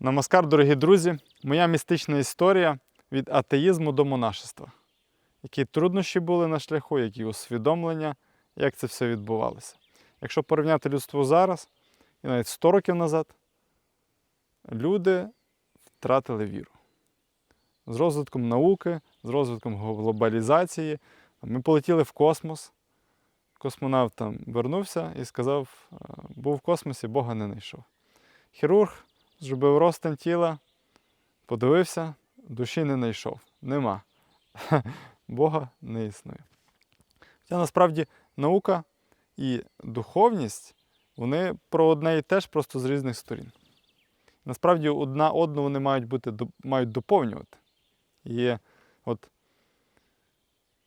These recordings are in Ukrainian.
Намаскар, дорогі друзі! Моя містична історія від атеїзму до монашества. Які труднощі були на шляху, які усвідомлення, як це все відбувалося. Якщо порівняти людство зараз і навіть 100 років назад, люди втратили віру. З розвитком науки, з розвитком глобалізації, ми полетіли в космос. Космонавт там вернувся і сказав, «Е, був в космосі, Бога не знайшов. Хірург зробив розтин тіла, подивився, душі не знайшов. Нема. Бога не існує. Хоча насправді наука і духовність, вони про одне і те ж, просто з різних сторін. Насправді одна одну вони мають бути, мають доповнювати. І от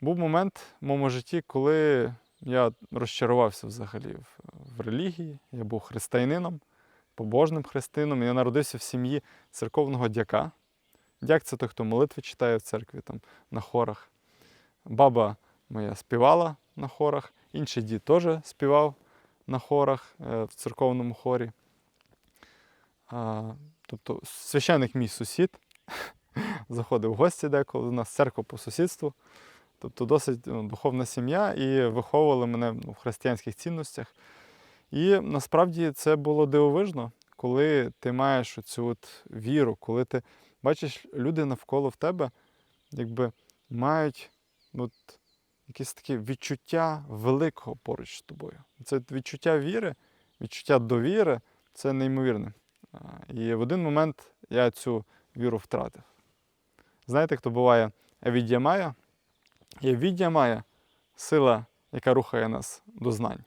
був момент в моєму житті, коли я розчарувався взагалі в, релігії. Я був християнином, побожним християном. Я народився в сім'ї церковного дяка. Дяк це той, хто молитви читає в церкві там, на хорах. Баба моя співала на хорах, інший дід теж співав на хорах е, в церковному хорі. Тобто священик мій сусід заходив в гості деколи, у нас церква по сусідству. Тобто досить ну, духовна сім'я і виховували мене ну, в християнських цінностях. І насправді це було дивовижно, коли ти маєш цю от віру, коли ти бачиш, люди навколо в тебе якби мають от, якесь таке відчуття великого поруч з тобою. Це відчуття віри, відчуття довіри це неймовірне. І в один момент я цю віру втратив. Знаєте, хто буває Евідія Мая? Є віддя має сила, яка рухає нас до знань.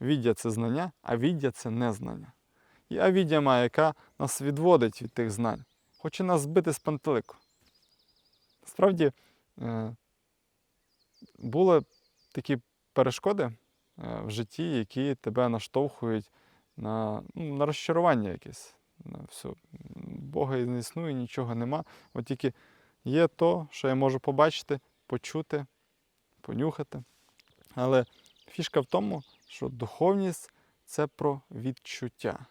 Віддя це знання, а віддя це незнання. І авіддя має, яка нас відводить від тих знань, хоче нас збити з пантелику. Насправді е, були такі перешкоди е, в житті, які тебе наштовхують на, ну, на розчарування якесь. На все. Бога не існує, нічого нема. От тільки є то, що я можу побачити, почути, понюхати. Але фішка в тому, що духовність це про відчуття.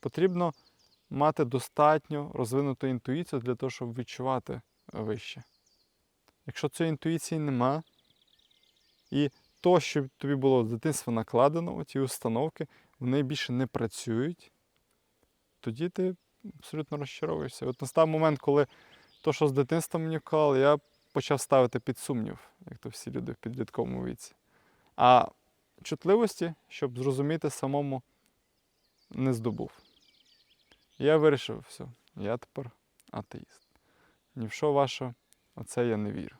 Потрібно мати достатньо розвинуту інтуїцію для того, щоб відчувати вище. Якщо цієї інтуїції нема, і то, що тобі було з дитинства накладено, ті установки, вони більше не працюють, тоді ти абсолютно розчаровуєшся. От настав момент, коли то, що з дитинства мені вклали, я почав ставити під сумнів, як то всі люди в підлітковому віці. А чутливості, щоб зрозуміти самому, не здобув. Я вирішив, все, я тепер атеїст. Ні в що ваше, оце я не вірю.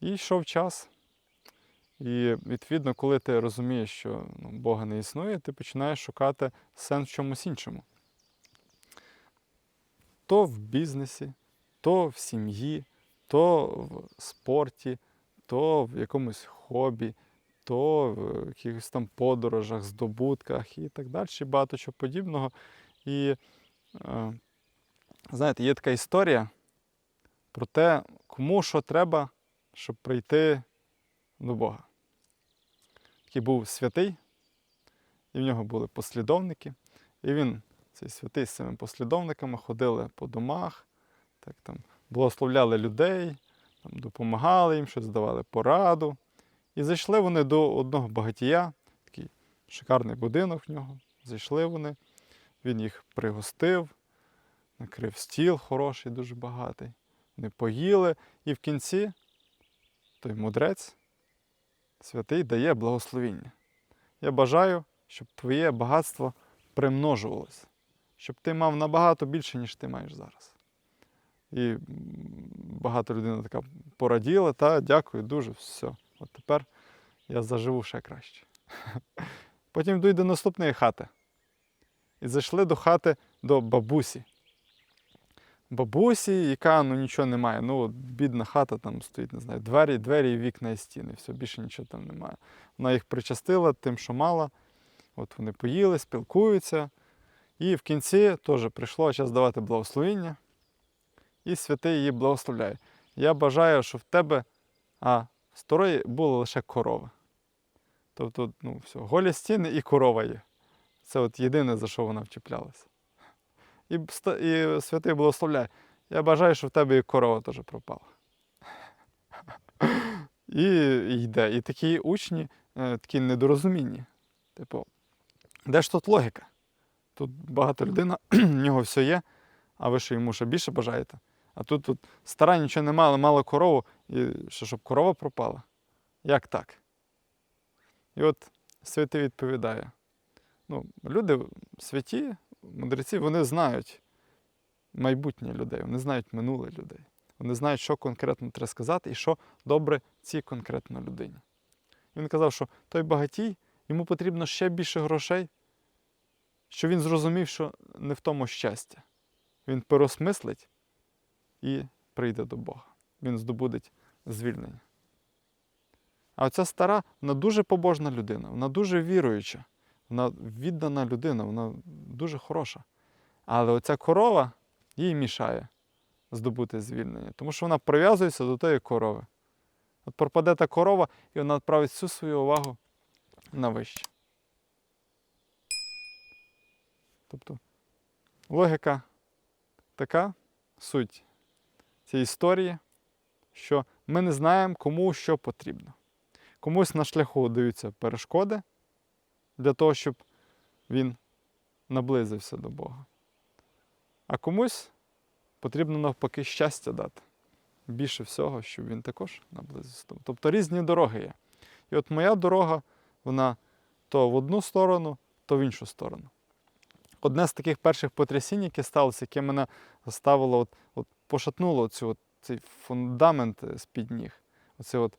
І йшов час. І відповідно, коли ти розумієш, що ну, Бога не існує, ти починаєш шукати сенс в чомусь іншому. То в бізнесі, то в сім'ї, то в спорті, то в якомусь хобі, то в якихось там подорожах, здобутках і так далі, багато чого подібного. І е, знаєте, є така історія про те, кому що треба, щоб прийти до Бога. Такий був святий, і в нього були послідовники, і він, цей святий з цими послідовниками, ходили по домах, так там благословляли людей, там, допомагали їм, щось давали пораду. І зайшли вони до одного багатія, такий шикарний будинок в нього. Зайшли вони, він їх пригостив, накрив стіл хороший, дуже багатий. Вони поїли, і в кінці той мудрець, святий, дає благословіння. Я бажаю, щоб твоє багатство примножувалося, щоб ти мав набагато більше, ніж ти маєш зараз. І багато людина така пораділа, та дякую дуже, все. От тепер я заживу ще краще. Потім йдуть до наступної хати. І зайшли до хати до бабусі. Бабусі, яка ну нічого немає. Ну, от бідна хата там стоїть, не знаю, двері, двері, вікна і стіни. Все, більше нічого там немає. Вона їх причастила тим, що мала. От вони поїли, спілкуються. І в кінці теж прийшло час давати благословіння. І святий її благословляє. Я бажаю, щоб в тебе а, в старої були лише корови. Тобто, ну, все, голі стіни і корова є. Це от єдине, за що вона вчіплялася. І, і святий благословляє. Я бажаю, що в тебе і корова теж пропала. І йде. І такі учні, е, такі недорозумінні. Типу, де ж тут логіка? Тут багато людина, в нього все є, а ви що йому ще більше бажаєте? А тут, тут стара нічого немає, але мало корову, і що, щоб корова пропала? Як так? І от святий відповідає: ну, люди святі, мудреці, вони знають майбутнє людей, вони знають минуле людей. Вони знають, що конкретно треба сказати і що добре цій конкретно людині. І він казав, що той багатій, йому потрібно ще більше грошей, що він зрозумів, що не в тому щастя. Він переосмислить і прийде до Бога. Він здобудеть звільнення. А оця стара, вона дуже побожна людина, вона дуже віруюча, вона віддана людина, вона дуже хороша. Але оця корова їй мішає здобути звільнення, тому що вона прив'язується до тої корови. От пропаде та корова, і вона відправить всю свою увагу на вище. Тобто логіка така суть цієї історії, що ми не знаємо, кому що потрібно. Комусь на шляху даються перешкоди для того, щоб він наблизився до Бога. А комусь потрібно навпаки щастя дати. Більше всього, щоб він також наблизився. Тобто різні дороги є. І от моя дорога, вона то в одну сторону, то в іншу сторону. Одне з таких перших потрясінь, яке сталося, яке мене заставило, от, от пошатнуло цю, от, цей фундамент е, з-під ніг. Оце от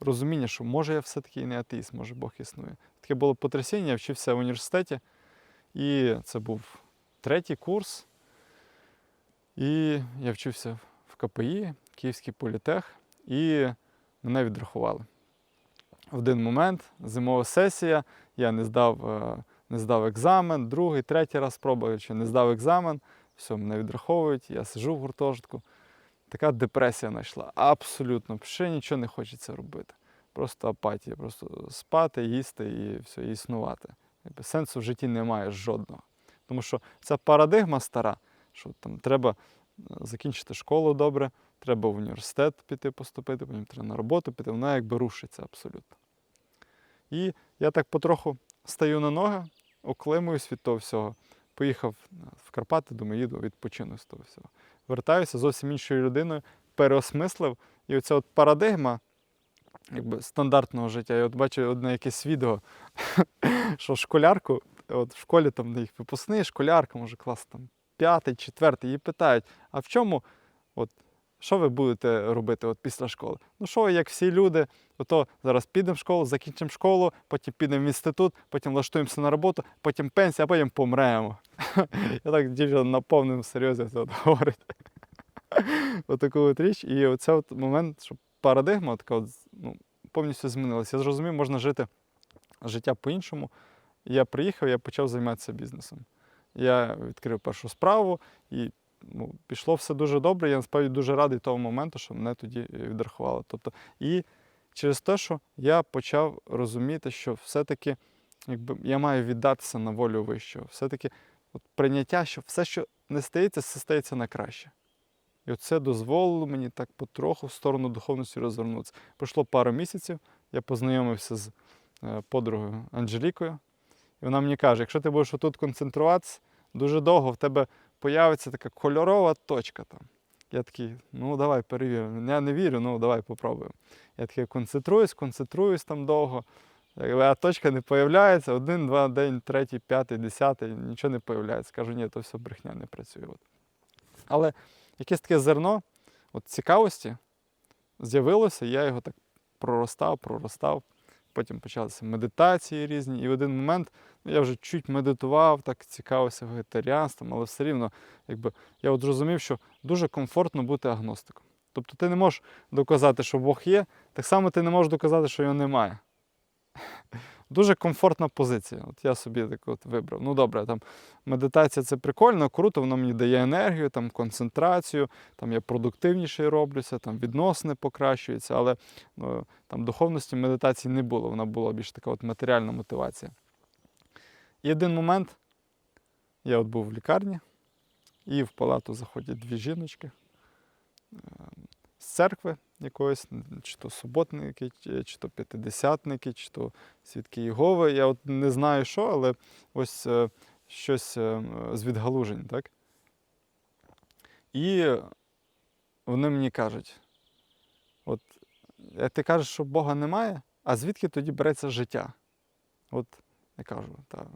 розуміння, що може я все-таки і не атеїст, може Бог існує. Таке було потрясіння, я вчився в університеті, і це був третій курс. І я вчився в КПІ, Київський політех, і мене відрахували. В один момент, зимова сесія, я не здав, е, не здав екзамен, другий, третій раз спробуючи, не здав екзамен, все, мене відраховують, я сижу в гуртожитку. Така депресія знайшла. Абсолютно, ще нічого не хочеться робити. Просто апатія, просто спати, їсти і все, і існувати. Сенсу в житті немає жодного. Тому що ця парадигма стара, що там треба е, закінчити школу добре, треба в університет піти поступити, потім треба на роботу піти, вона якби рушиться абсолютно. І я так потроху стаю на ноги, оклимуюсь від того всього. Поїхав в Карпати, думаю, їду відпочину з того всього. Вертаюся зовсім іншою людиною, переосмислив. І оця от парадигма якби, стандартного життя. Я от бачу одне якесь відео, що школярку, от в школі там їх випускний, школярка, може клас там п'ятий, четвертий, її питають, а в чому, от, що ви будете робити от після школи? Ну що, як всі люди, ото зараз підемо в школу, закінчимо школу, потім підемо в інститут, потім влаштуємося на роботу, потім пенсія, а потім помремо. Я так дівчина на повному серйозі це говорить. Отаку от річ. І оце от момент, що парадигма така от, ну, повністю змінилася. Я зрозумів, можна жити життя по-іншому. Я приїхав, я почав займатися бізнесом. Я відкрив першу справу і ну, пішло все дуже добре. Я насправді дуже радий того моменту, що мене тоді е, відрахували. Тобто, і через те, що я почав розуміти, що все-таки якби, я маю віддатися на волю вищого. Все-таки от, прийняття, що все, що не стається, все стається на краще. І оце дозволило мені так потроху в сторону духовності розвернутися. Пройшло пару місяців, я познайомився з е, подругою Анжелікою, і вона мені каже: якщо ти будеш отут концентруватися, дуже довго в тебе появиться така кольорова точка там. Я такий, ну давай перевіримо. Я не вірю, ну давай попробуємо. Я такий концентруюсь, концентруюсь там довго. А точка не появляється, один, два, день, третій, п'ятий, десятий, нічого не появляється. Кажу, ні, то все брехня не працює. От. Але якесь таке зерно от цікавості з'явилося, я його так проростав, проростав. Потім почалися медитації різні, і в один момент ну, я вже чуть медитував, так цікавився вегетаріанством, але все рівно, якби я от зрозумів, що дуже комфортно бути агностиком. Тобто ти не можеш доказати, що Бог є, так само ти не можеш доказати, що його немає. Дуже комфортна позиція. От я собі так от вибрав. Ну добре, там медитація це прикольно, круто, воно мені дає енергію, там концентрацію, там я продуктивніший роблюся, там відносини покращуються, але ну, там духовності медитації не було. Вона була більш така от матеріальна мотивація. І один момент я от був в лікарні, і в палату заходять дві жіночки е, з церкви якоїсь, чи то суботники, чи то п'ятидесятники, чи то свідки Єгови. Я от не знаю що, але ось е, щось е, з відгалужень, так? І вони мені кажуть: от е, ти кажеш, що Бога немає, а звідки тоді береться життя? От я кажу, та.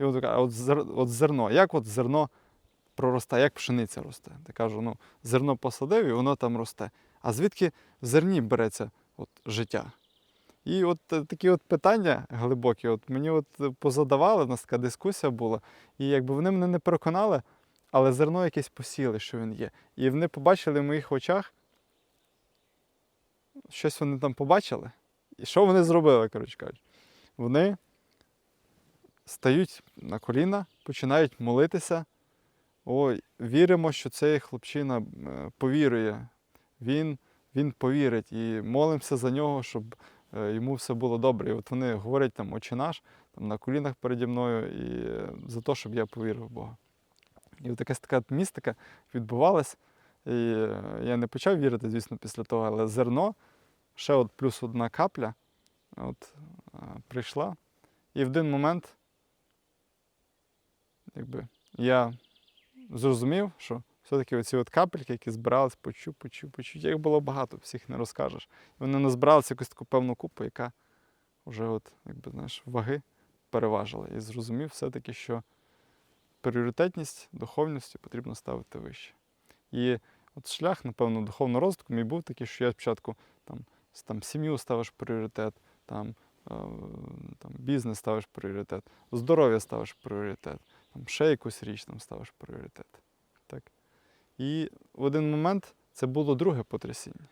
І от, от, от зерно, як от зерно проростає, як пшениця росте? Я кажу, ну, зерно посадив і воно там росте. А звідки в зерні береться от, життя? І от е, такі от питання глибокі, от мені от позадавали, у нас така дискусія була, і якби вони мене не переконали, але зерно якесь посіяли, що він є. І вони побачили в моїх очах, щось вони там побачили. І що вони зробили, коротше кажучи? Вони стають на коліна, починають молитися. Ой, віримо, що цей хлопчина е, повірує. Він, він повірить і молимося за нього, щоб е, йому все було добре. І от вони говорять там «Отче наш, там на колінах переді мною, і е, за те, щоб я повірив в Бога. І от якась така містика відбувалась. І я не почав вірити, звісно, після того, але зерно, ще от плюс одна капля, от прийшла. І в один момент, якби, я зрозумів, що все-таки оці от капельки, які збирались, почув, почув, почув. Їх було багато, всіх не розкажеш. І вони назбиралися якусь таку певну купу, яка вже от, якби, знаєш, ваги переважила. І зрозумів все-таки, що пріоритетність духовності потрібно ставити вище. І от шлях, напевно, духовного розвитку мій був такий, що я спочатку там, там, сім'ю ставиш пріоритет, там, е, там, бізнес ставиш пріоритет, здоров'я ставиш пріоритет, там, ще якусь річ там ставиш пріоритет. Так? І в один момент це було друге потрясіння.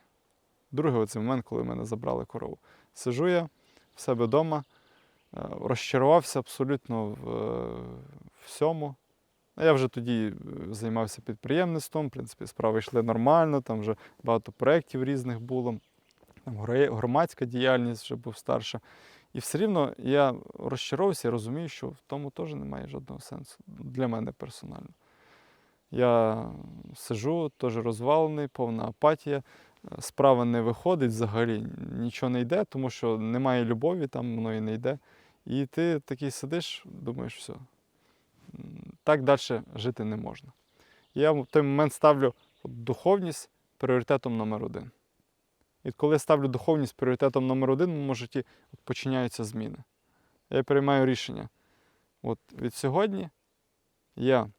Другий оцей момент, коли мене забрали корову. Сижу я в себе вдома, е, розчарувався абсолютно в е, всьому. Я вже тоді е, займався підприємництвом, в принципі, справи йшли нормально, там вже багато проєктів різних було, там громадська діяльність вже був старша. І все рівно я розчаровувався і розумію, що в тому теж немає жодного сенсу для мене персонально. Я сижу, теж розвалений, повна апатія. Справа не виходить взагалі, нічого не йде, тому що немає любові, там і не йде. І ти такий сидиш, думаєш, все, так далі жити не можна. Я в той момент ставлю духовність пріоритетом номер один. І коли я ставлю духовність пріоритетом номер один, в моєму житті от, починяються зміни. Я приймаю рішення. От від сьогодні я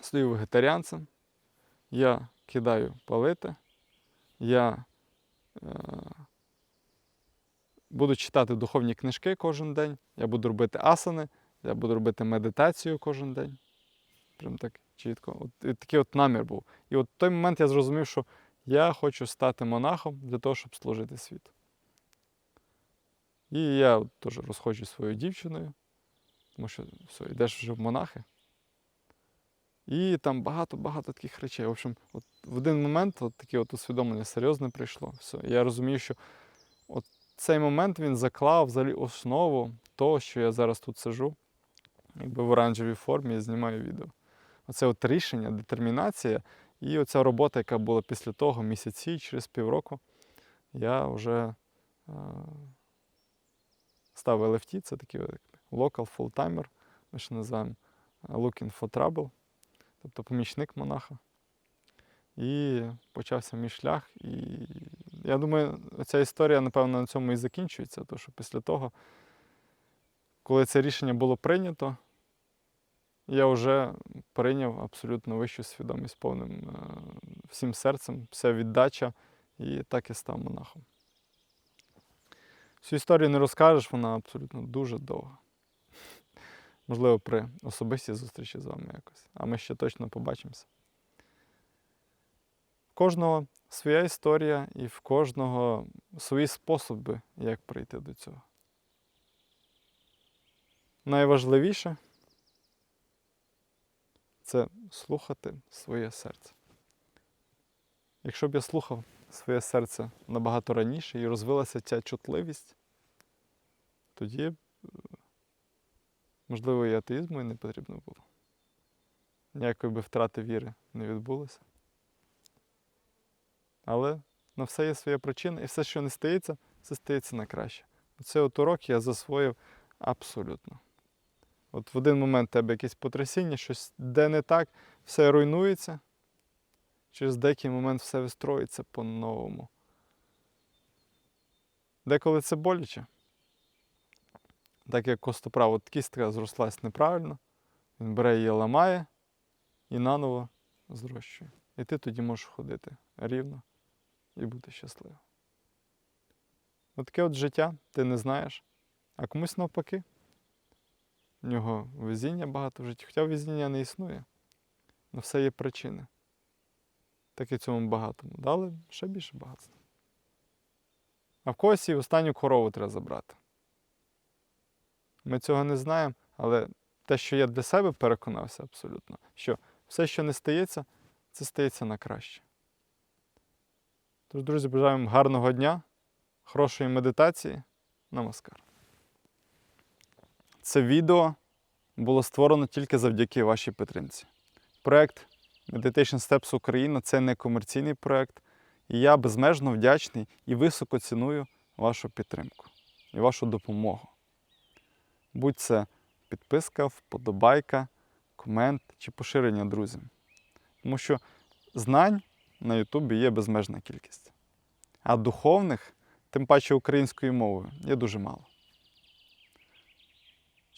стою вегетаріанцем, я кидаю палити, я е, буду читати духовні книжки кожен день, я буду робити асани, я буду робити медитацію кожен день. Прям так чітко. От, і такий от намір був. І от в той момент я зрозумів, що я хочу стати монахом для того, щоб служити світу. І я теж розходжусь своєю дівчиною, тому що все, йдеш вже в монахи. І там багато-багато таких речей. В общем, от в один момент от таке от усвідомлення серйозне прийшло. Все. Я розумію, що от цей момент він заклав взагалі основу того, що я зараз тут сижу, якби в оранжевій формі і знімаю відео. Оце от рішення, детермінація і оця робота, яка була після того, місяці, через півроку, я вже е, став LFT, це такий local full-timer, ми ще називаємо е, looking for trouble тобто помічник монаха. І почався мій шлях. І я думаю, ця історія, напевно, на цьому і закінчується, тому що після того, коли це рішення було прийнято, я вже прийняв абсолютно вищу свідомість повним е, всім серцем, вся віддача, і так і став монахом. Цю історію не розкажеш, вона абсолютно дуже довга. Можливо, при особистій зустрічі з вами якось. А ми ще точно побачимося. В кожного своя історія і в кожного свої способи, як прийти до цього. найважливіше це слухати своє серце. Якщо б я слухав своє серце набагато раніше і розвилася ця чутливість, тоді, можливо, і атеїзму і не потрібно було. Ніякої би втрати віри не відбулося. Але на все є своя причина, і все, що не стається, все стається на краще. Оцей от урок я засвоїв абсолютно. От в один момент в тебе якесь потрясіння, щось де не так, все руйнується. Через деякий момент все вистроїться по-новому. Деколи це боляче. Так як костоправ, от кістка зрослась неправильно, він бере її, ламає і наново зрощує. І ти тоді можеш ходити рівно і бути щасливим. От таке от життя ти не знаєш, а комусь навпаки. В нього везіння багато в житті, хоча везіння не існує. На все є причини. Так і цьому багатому. Дали ще більше багатства. А в когось і останню корову треба забрати. Ми цього не знаємо, але те, що я для себе переконався абсолютно, що все, що не стається, це стається на краще. Тож, друзі, бажаємо гарного дня, хорошої медитації. Намаскар. Це відео було створено тільки завдяки вашій підтримці. Проект Meditation Steps Україна це не комерційний проект, і я безмежно вдячний і високо ціную вашу підтримку і вашу допомогу. Будь це підписка, вподобайка, комент чи поширення друзям. Тому що знань на Ютубі є безмежна кількість, а духовних, тим паче українською мовою, є дуже мало.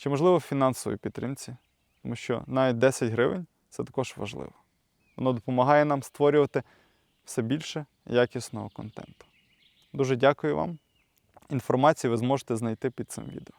Чи можливо в фінансовій підтримці, тому що навіть 10 гривень це також важливо. Воно допомагає нам створювати все більше якісного контенту. Дуже дякую вам. Інформацію ви зможете знайти під цим відео.